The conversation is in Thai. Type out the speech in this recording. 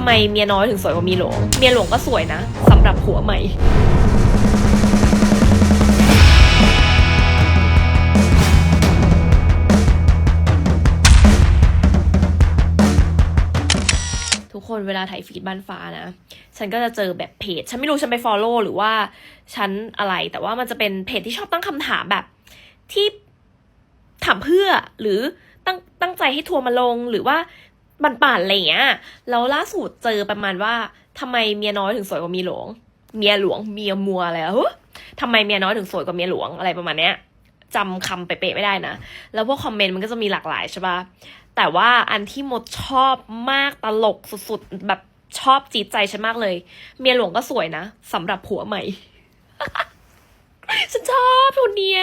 ำไมเมียน้อยถึงสวยกว่าเมียหลวง เมียหลวงก็สวยนะสำหรับผัวใหม่ทุกคนเวลาถ่ายฟีดบ้านฟ้านะ ฉันก็จะเจอแบบเพจ ฉันไม่รู้ฉันไป follow หรือว่าฉันอะไร แต่ว่ามันจะเป็นเพจที่ชอบตั้งคำถามแบบ ที่ถามเพื่อหรือตั้งตั้งใจให้ทัวร์มาลง หรือว่า บันป่านๆอะไรเงี้ยแล้วล่าสุดเจอประมาณว่าทำไมเมียน้อยถึงสวยกว่าเมียหลวง เมียหลวงเมียมัวอะไรอะเฮ้ยทำไมเมียน้อยถึงสวยกว่าเมียหลวงอะไรประมาณเนี้ยจำคำเป๊ะๆไม่ได้นะ แล้วพวกคอมเมนต์มันก็จะมีหลากหลายใช่ปะแต่ว่าอันที่มดชอบมากตลกสุดๆ แบบชอบจีดใจฉันมากเลย เมียหลวงก็สวยนะสำหรับผัวใหม่ ฉันชอบคนเนี้ย